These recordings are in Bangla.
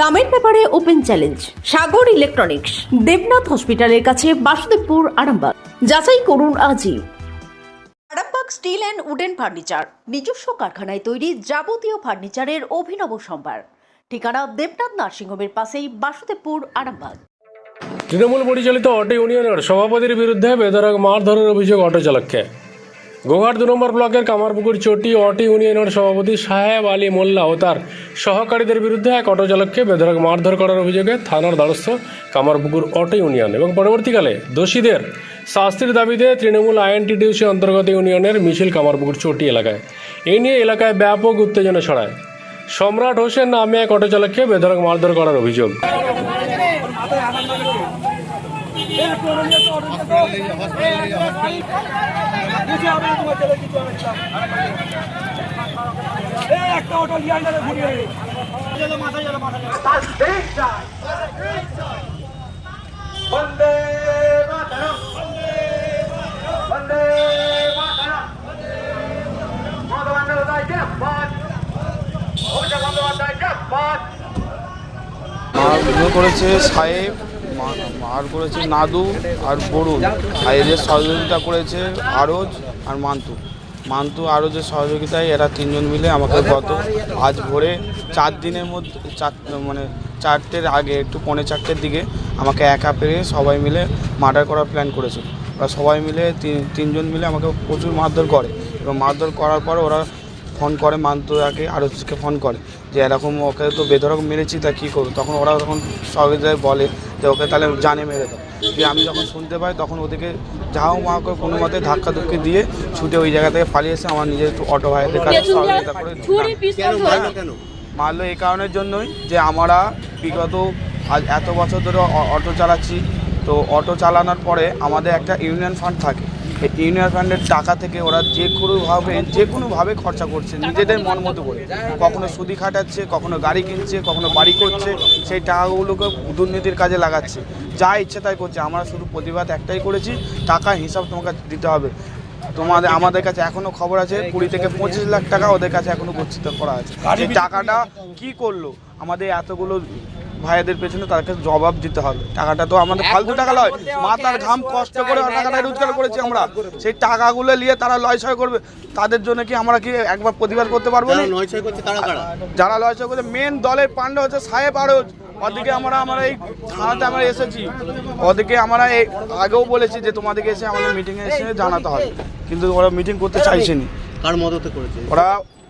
দামের ব্যাপারে open challenge Sagar electronics Debnath হসপিটালের কাছে বাসুদেবপুর আরামবাগ। যাচাই করুন আজই। Arambagh steel and wooden furniture নিজস্ব কারখানায় তৈরি যাবতীয় ফার্নিচারের অভিনব সম্ভার। ঠিকানা দেবনাথ নার্সিংহোমের পাশেই বাসুদেবপুর আরামবাগ। তৃণমূল পরিচালিত অটো ইউনিয়নের সভাপতির বিরুদ্ধে বেধরক মারধরের অভিযোগ অটো চালককে। গোঘাট দু নম্বর ব্লকের কামারপুকুর চটি অটো ইউনিয়নের সভাপতি সাহেব আলী মোল্লা ও তার সহকারীদের বিরুদ্ধে এক অটো চালককে বেধরক মারধর করার অভিযোগে থানার দ্বারস্থ কামারপুকুর অটো ইউনিয়ন এবং পরবর্তীকালে দোষীদের শাস্তির দাবিতে তৃণমূল আইএনটিডিউসি অন্তর্গত ইউনিয়নের মিছিল কামারপুকুর চটি এলাকায়। এই নিয়ে এলাকায় ব্যাপক উত্তেজনা ছড়ায়। সম্রাট হোসেন নামে এক অটো চালককে বেধরক মারধর করার অভিযোগ। একটা অটো লিয়ে আইনা ঘুরিয়ে জিন্দাবাদ অভিষেক বন্দ্যোপাধ্যায় জিন্দাবাদ মার করেছে সাহেব। মার করেছে নাদু আর বরুণ। আর এদের সহযোগিতা করেছে আরজ আর মান্তু মান্তু আরজের সহযোগিতায় এরা তিনজন মিলে আমাকে গত আজ ভোরে চার দিনের মধ্যে, চার মানে চারটের আগে, একটু পৌনে চারটের দিকে আমাকে একা পেরে সবাই মিলে মার্ডার করার প্ল্যান করেছে। ওরা সবাই মিলে তিন- তিনজন মিলে আমাকে প্রচুর মারধর করে এবং মারধর করার পর ওরা ফোন করে মান্তুয়াকে আরজকে ফোন করে যে এরকম ওকে তো বেধরক মেরেছি, তা কী করব? তখন ওরা তখন সহযোগিতায় বলে যে ওকে তাহলে জানে মেরে দাও। দিয়ে আমি যখন শুনতে পাই তখন ওদেরকে যাও মা করে কোনো মতে ধাক্কা ধুক্কি দিয়ে ছুটে ওই জায়গা থেকে পালিয়ে এসে আমার নিজের অটো ভাইদের কাছে সহযোগিতা করে মারলো এই কারণের জন্যই যে আমরা বিগত আজ এত বছর ধরে অটো চালাচ্ছি। তো অটো চালানোর পরে আমাদের একটা ইউনিয়ন ফান্ড থাকে। ইউনিয়ন ফান্ডের টাকা থেকে ওরা যে কোনোভাবে যে কোনোভাবে খরচা করছে, নিজেদের মন মতো করে। কখনো সুদি খাটাচ্ছে, কখনো গাড়ি কিনছে, কখনো বাড়ি করছে, সেই টাকাগুলোকে দুর্নীতির কাজে লাগাচ্ছে। যা ইচ্ছে তাই করছে। আমরা শুধু প্রতিবাদ একটাই করেছি, টাকা হিসাব তোমাকে দিতে হবে। তোমাদের, আমাদের কাছে এখনও খবর আছে, কুড়ি থেকে পঁচিশ লাখ টাকা ওদের কাছে এখনও গচ্ছিত করা আছে। টাকাটা কি করল? আমাদের এতগুলো ভাইদের পেছনে তাদেরকে জবাব দিতে হবে। টাকাটা তো আমাদের ফালতু টাকা লয়। মাথার ঘাম কষ্ট করে টাকাটা রোজগার করেছি আমরা। সেই টাকাগুলো নিয়ে তারা লয়ছয় করবে। তাদের জন্য কি আমরা কি একবার প্রতিবাদ করতে পারব না? যারা লয়ছয় করছে মেন দলের পান্ডা হচ্ছে সাহেব আরজ ওদিকে আমরা আমরা এই থানাতে আমরা এসেছি। ওদিকে আমরা এই আগেও বলেছি যে তোমাদেরকে এসে আমাদের মিটিংয়ে এসে জানাতে হবে। কিন্তু ওরা মিটিং করতে চাইছেনি কার মদতে করেছে? ওরা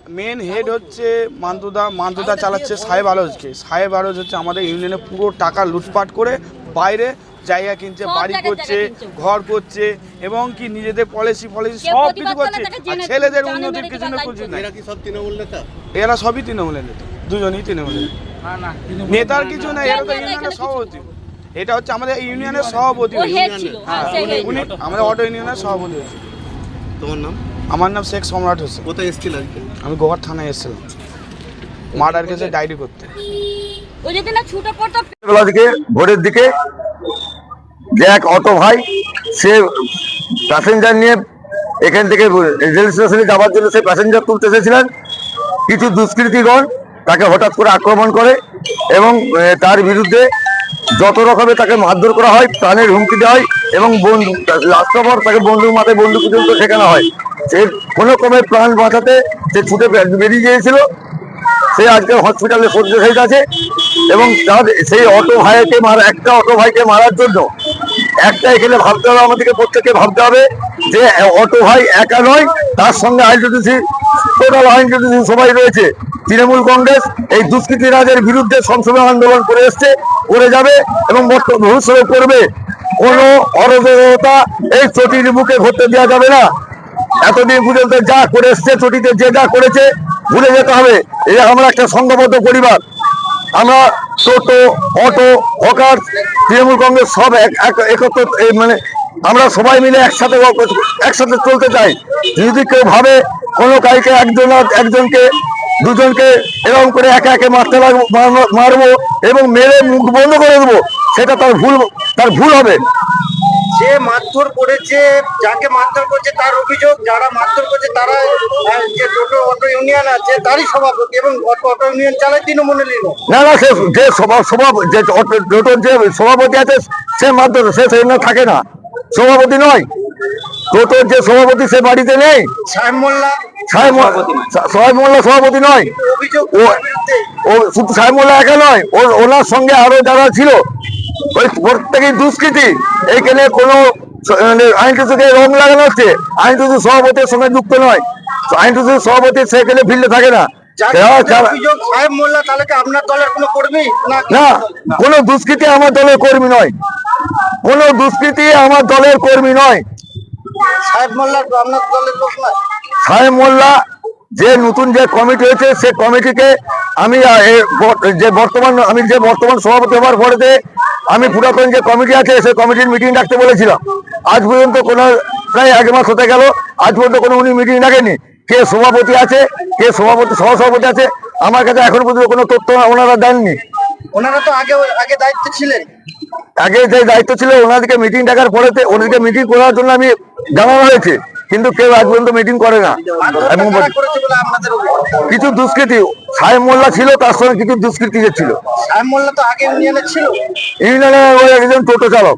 মেন হেড হচ্ছে মান্তুদা মান্তুদা চালাচ্ছে সাহেব আলোজকে সাহেব আলোজ হচ্ছে আমাদের ইউনিয়নে পুরো টাকা লুটপাট করে বাইরে জায়গা কিনছে বাড়ি করছে ঘর করছে এবং কি নিজেদের পলিসি পলিসি সব কিছু করছে। আর ছেলেদের উন্নতির কিছু না কিছু নাই। এরা সবই তৃণমূলের নেতা দুজনই তৃণমূলের নেতার কিছু নাই এরা তো ইউনিয়নের সভাপতি। এটা হচ্ছে আমাদের ইউনিয়নের সভাপতি। হ্যাঁ উনি আমাদের অটো ইউনিয়নের সভাপতি তোমার নাম? আমার নাম শেখ সম্রাট হোসেন। কোথায় এসেছিল আমি গোয়ার থানায় এসেছিলাম। মার্ডার কেসে ডায়েরি করতে। বেলা দিকে ভোরের দিকে যে এক অটো ভাই সে প্যাসেঞ্জার নিয়ে এখান থেকে রেল স্টেশনে যাওয়ার জন্য সে প্যাসেঞ্জার তুলতে এসেছিলেন। কিছু দুষ্কৃতীগণ তাকে হঠাৎ করে আক্রমণ করে এবং তার বিরুদ্ধে যত রকমের তাকে মারধর করা হয়, প্রাণের হুমকি দেওয়া হয় এবং বন্দুক লাস্ট পর তাকে বন্দুক মাথায় বন্দুক পর্যন্ত শেখানো হয়। সে কোনো ক্রমে প্রাণ বাঁচাতে সে ছুটে বেরিয়ে গিয়েছিল। সে আজকে হসপিটালে সজ্জাশায়িত আছে এবং তার সেই অটো ভাইকে মারা, একটা অটো ভাইকে মারার জন্য একটা এখানে ভাবতে হবে, আমাদেরকে প্রত্যেককে ভাবতে হবে যে, অটো ভাই একা নয়, তার সঙ্গে আইনটিসি টোটাল আইনটিসি সবাই রয়েছে। তৃণমূল কংগ্রেস এই দুষ্কৃতী রাজের বিরুদ্ধে সংসদীয় আন্দোলন করে এসছে, করে যাবে এবং ভবিষ্যতে করবে। কোনো অরাজকতা এই চটির বুকে ঘটতে দেওয়া যাবে না। এতদিন পর্যন্ত যা করে এসছে, চটিতে যে যা করেছে, ভুলে যেতে হবে। এই আমরা একটা সংঘবদ্ধ পরিবার। আমরা টোটো, অটো, হকার, তৃণমূল কংগ্রেস সব এক- এক- একত্র মানে আমরা সবাই মিলে একসাথে একসাথে চলতে চাই। যদি কেউ ভাবে কোনো কাইকে একজন একজনকে দুজনকে এরকম করে একে একে মারতে লাগবো মারবো- এবং মেরে মুখ বন্ধ করে দেবো সেটা তার ভুল তার ভুল হবে। যে মারধর করেছে যাকে মারধর করেছে তার অভিযোগ যারা মারধর করেছে তারা যে টোটো অটো ইউনিয়ন আছে তারই সভাপতি এবং অটো অটো ইউনিয়ন চালায় তৃণমূলেরই লোক। না না সে যে সভা সভা যে অটো- টোটোর যে সভাপতি আছে সে মারধর সে সেখানে থাকে না। সভাপতি নয়। টোটোর যে সভাপতি সে বাড়িতে নেই। সাহেব মোল্লা সাহেব মো- মোল্লা সভাপতি নয়। ও শুধু সাহেব মোল্লা একা নয় ওর ওনার সঙ্গে আরও যারা ছিল ওই প্রত্যেকেই দুষ্কৃতি। এইখানে কোনো মানে আইন টুসুকে রং লাগানো হচ্ছে আইন টুসু সভাপতির সঙ্গে যুক্ত নয় আইন টুসু সভাপতি সেখানে ফিল্ডে থাকে না। কোনো কর্মী না না কোনো দুষ্কৃতি আমার দলের কর্মী নয়। কোনো দুষ্কৃতি আমার দলের কর্মী নয়। সাহেব মোল্লা আপনার দলের লোক না সাহেব মোল্লা যে নতুন যে কমিটি হয়েছে সে কমিটিকে আমি যে বর্তমান আমি যে বর্তমান সভাপতি হওয়ার পরেতে আমি পুরাতন যে কমিটি আছে সেই কমিটির মিটিং ডাকতে বলেছিলাম। আজ পর্যন্ত কোনো প্রায় এক মাস হতে গেল আজ পর্যন্ত কোনো উনি মিটিং ডাকেনি কে সভাপতি আছে কে সভাপতি সহসভাপতি আছে আমার কাছে এখন পর্যন্ত কোনো তথ্য ওনারা দেননি। ওনারা তো আগে আগে দায়িত্ব ছিলেন। আগে যে দায়িত্ব ছিল ওনাদেরকে মিটিং ডাকার পরেতে ওনাদেরকে মিটিং করার জন্য আমি জানানো হয়েছে। কিন্তু কেউ আজ পর্যন্ত মিটিং করে না। এবং কারা করেছে বলে আপনাদের অভিযোগ কিছু দুষ্কৃতি সাহেব মোল্লা ছিল তার সঙ্গে কিছু দুষ্কৃতি যে ছিল। সাহেব মোল্লা তো আগে ইউনিয়নে ছিল। ইউনিয়নে ওই একজন টোটো চালক।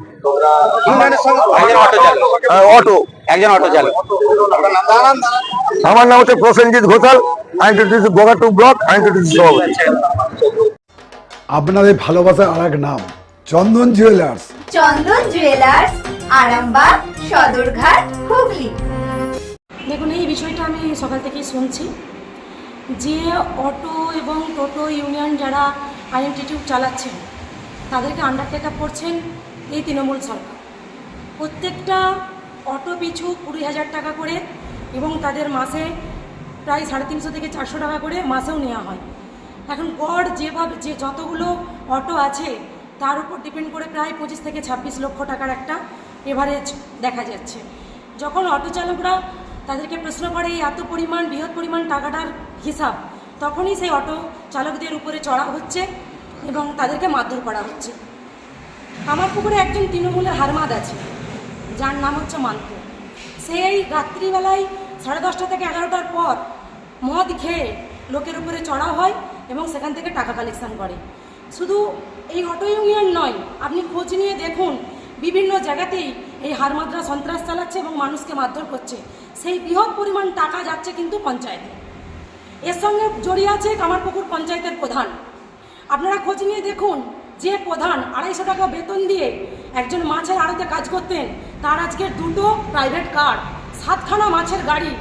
আহ, অটো একজন অটো চালক। আমার নাম হচ্ছে প্রসেনজিৎ ঘোষাল। আমি গোগাটু ব্লক আমি আপনাদের ভালোবাসার আর এক নাম চন্দন জুয়েলার্স চন্দন জুয়েলার্স আরামবাগ সদরঘাট হুগলি। দেখুন, এই বিষয়টা আমি সকাল থেকেই শুনছি যে অটো এবং টোটো ইউনিয়ন যারা আইডেন্টিটিউড চালাচ্ছেন, তাদেরকে আন্ডারটেক করছেন এই তৃণমূল সরকার। প্রত্যেকটা অটো পিছু কুড়ি হাজার টাকা করে এবং তাদের মাসে প্রায় সাড়ে তিনশো থেকে চারশো টাকা করে মাসেও নেওয়া হয়। এখন গড় যেভাবে, যে যতগুলো অটো আছে, তার উপর ডিপেন্ড করে প্রায় পঁচিশ থেকে ছাব্বিশ লক্ষ টাকার একটা এভারেজ দেখা যাচ্ছে। যখন অটো চালকরা তাদেরকে প্রশ্ন করে, এই এত পরিমাণ, বৃহৎ পরিমাণ টাকাটার হিসাব। তখনই সেই অটো চালকদের উপরে চড়া হচ্ছে এবং তাদেরকে মারধর করা হচ্ছে। আমার পুকুরে একজন তৃণমূলের হারমাদ আছে, যার নাম হচ্ছে মান্ত সেই রাত্রিবেলায় সাড়ে দশটা থেকে এগারোটার পর মদ খেয়ে লোকের উপরে চড়া হয় এবং সেখান থেকে টাকা কালেকশন করে। শুধু এই অটো ইউনিয়ন নয়, আপনি খোঁজ নিয়ে দেখুন, বিভিন্ন জায়গাতেই এই হারমাদরা সন্ত্রাস চালাচ্ছে এবং মানুষকে মারধর করছে। সেই বৃহৎ পরিমাণ টাকা যাচ্ছে কিন্তু পঞ্চায়েতে। এর সঙ্গে জড়িয়ে আছে কামারপুকুর পঞ্চায়েতের প্রধান। আপনারা খোঁজ নিয়ে দেখুন যে প্রধান আড়াইশো টাকা বেতন দিয়ে একজন মাছের আড়তে কাজ করতেন, তার আজকে দুটো প্রাইভেট কার, সাতখানা মাছের গাড়ি,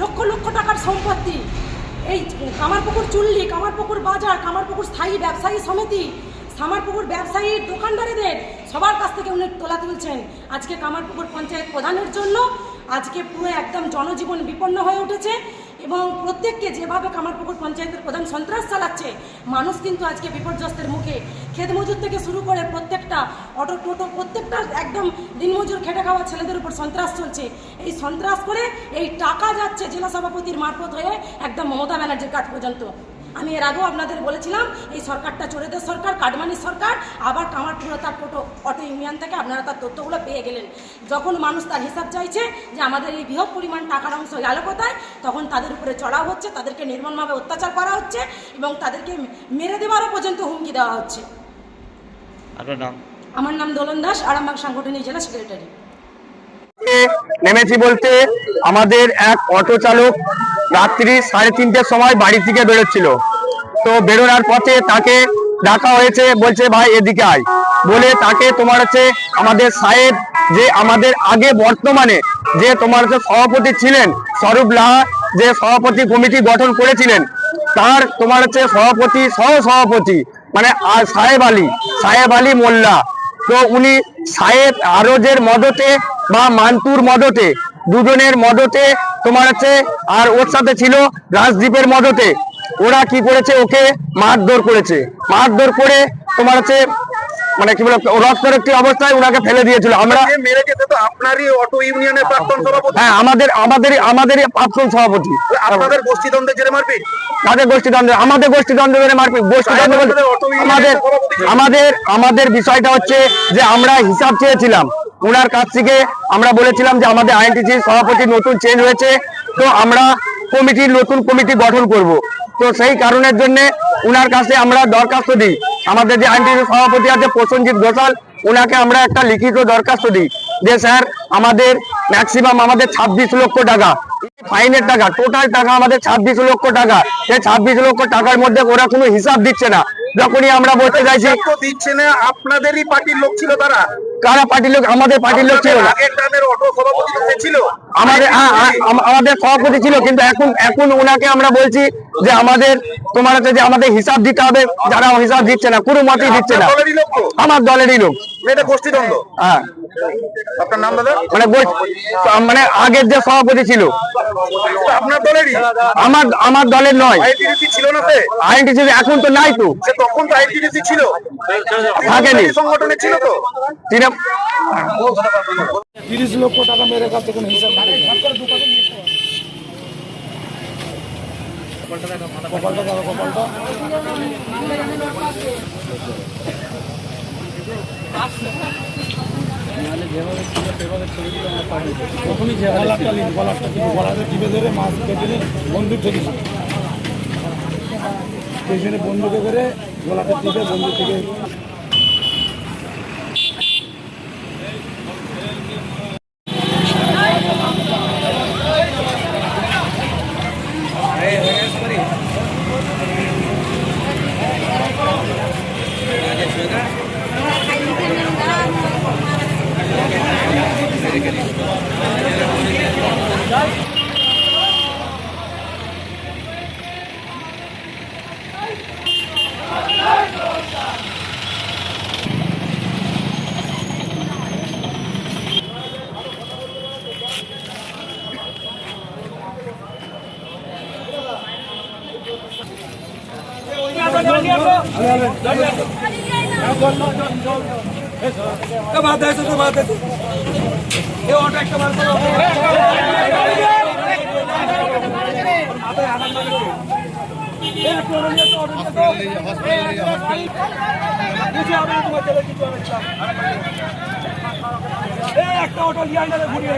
লক্ষ লক্ষ টাকার সম্পত্তি। এই কামারপুকুর চুল্লি, কামারপুকুর বাজার, কামারপুকুর স্থায়ী ব্যবসায়ী সমিতি, কামারপুকুর ব্যবসায়ী দোকানদারেদের সবার কাছ থেকে উনি তোলা তুলছেন। আজকে কামারপুকুর পঞ্চায়েত প্রধানের জন্য। আজকে পুরো একদম জনজীবন বিপন্ন হয়ে উঠেছে এবং প্রত্যেককে যেভাবে কামারপুকুর পঞ্চায়েতের প্রধান সন্ত্রাস চালাচ্ছে, মানুষ কিন্তু আজকে বিপর্যস্তের মুখে। খেত মজুর থেকে শুরু করে প্রত্যেকটা অটো টোটো, প্রত্যেকটা একদম দিনমজুর খেটে খাওয়া ছেলেদের উপর সন্ত্রাস চলছে। এই সন্ত্রাস করে এই টাকা যাচ্ছে জেলা সভাপতির মারফত হয়ে একদম মমতা ব্যানার্জির কাঠ পর্যন্ত। আমি এর আগেও আপনাদের বলেছিলাম এই সরকারটা চোরেদের সরকার কাটমানির সরকার আবার কামারপুরে তার টোটো অটো ইউনিয়ন থেকে আপনারা তার তথ্যগুলো পেয়ে গেলেন। যখন মানুষ তার হিসাব চাইছে যে আমাদের এই বৃহৎ পরিমাণ টাকার অংশ গেল কোথায় তখন তাদের উপরে চড়া হচ্ছে তাদেরকে নির্মমভাবে অত্যাচার করা হচ্ছে এবং তাদেরকে মেরে দেওয়ারও পর্যন্ত হুমকি দেওয়া হচ্ছে। আপনার নাম? আমার নাম দোলন দাস আরামবাগ সাংগঠনিক জেলা সেক্রেটারি। নেমেছি বলতে আমাদের এক অটো চালক রাত্রি সাড়ে তিনটের সময় বাড়ি থেকে বেরোচ্ছিল। তো বেরোনোর পথে তাকে ডাকা হয়েছে, বলছে, ভাই, এদিকে আয়। বলে তাকে তোমার হচ্ছে আমাদের সাহেব যে আমাদের আগে বর্তমানে যে তোমার হচ্ছে সভাপতি ছিলেন, স্বরূপ লাহা, যে সভাপতি কমিটি গঠন করেছিলেন, তার তোমার হচ্ছে সভাপতি সহ সভাপতি মানে সাহেব আলী সাহেব আলী মোল্লা। তো উনি সাহেব আরজের মদতে বা মান্তুর মদতে, দুজনের মদতে তোমার হচ্ছে আর ওর সাথে ছিল রাজদ্বীপের মদতে। ওরা কি করেছে? ওকে মারধর করেছে। মারধর করে তোমার হচ্ছে মানে কি বলে রক্তারক্তি অবস্থায় ওনাকে ফেলে দিয়েছিল। আমরা মেরে যেতে তো আপনারই অটো ইউনিয়নের প্রাক্তন সভাপতি? হ্যাঁ আমাদের আমাদের আমাদেরই প্রাক্তন সভাপতি। আপনাদের গোষ্ঠীদ্বন্দ্বে জেরে মারপিট? তাদের গোষ্ঠীদ্বন্দ্ব আমাদের গোষ্ঠীদ্বন্দ্ব মারপিট। গোষ্ঠীদ্বন্দ্ব আমাদের আমাদের আমাদের বিষয়টা হচ্ছে যে আমরা হিসাব চেয়েছিলাম। ওনার কাছ থেকে আমরা বলেছিলাম যে আমাদের আইএনটিসি সভাপতি নতুন চেঞ্জ হয়েছে তো আমরা কমিটির নতুন কমিটি গঠন করব। তো সেই কারণের জন্য উনার কাছে আমরা দরখাস্ত দিই। আমাদের যে আইনটিসি সভাপতি আছে প্রসেনজিৎ ঘোষাল, ওনাকে আমরা একটা লিখিত দরখাস্ত দিই যে, স্যার, আমাদের ম্যাক্সিমাম আমাদের ছাব্বিশ লক্ষ টাকা ফাইনের টাকা টোটাল টাকা আমাদের ছাব্বিশ লক্ষ টাকা, সেই ছাব্বিশ লক্ষ টাকার মধ্যে ওরা কোনো হিসাব দিচ্ছে না। যখনই আমরা বলতে চাইছি দিচ্ছে না আপনাদেরই পার্টির লোক ছিল তারা। কারা পার্টির লোক? আমাদের পার্টির লোক ছিল। না আমাদের হ্যাঁ, হ্যাঁ, আম- আমাদের সভাপতি ছিল কিন্তু এখন এখন ওনাকে আমরা বলছি যে আমাদের তোমার হচ্ছে যে আমাদের হিসাব দিতে হবে। যারা হিসাব দিচ্ছে না কোনো মতেই দিচ্ছে না। আমার দলেরই লোক। এটা গোষ্ঠীদ্বন্দ্ব। হ্যাঁ। আপনার নাম দাদা? মানে মানে আগের যে সভাপতি ছিল। আপনার দলেরই? আমার আমার দলের নয়। আইটিডিসি ছিল না সে? আইনটিসি এখন তো নাই তো। সে তখন তো আইটিডিসি ছিল। থাকেনি। সংগঠনে ছিল তো? তিনি তিরিশ লক্ষ টাকা মেরে কাছে কোনো হিসাব নেই। কপালটা দেখো, কপালটা। গলাটা নিন, গলাটা টিপে, গলাটা টিপে ধরে মাছ কেটে নিয়ে বন্দুক ঠেকেছিল পেছনে বন্দুকে করে গলাটা টিপে বন্দুক থেকে के करीब कब बात है तो बात है। একটা অটো লিয়ে আইনা ঘুরিয়ে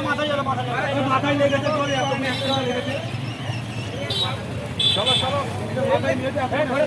মাথায় মাথায় লেগেছে তুমি একটা লেগেছে চলো চলো মাথায় নিয়ে ধরে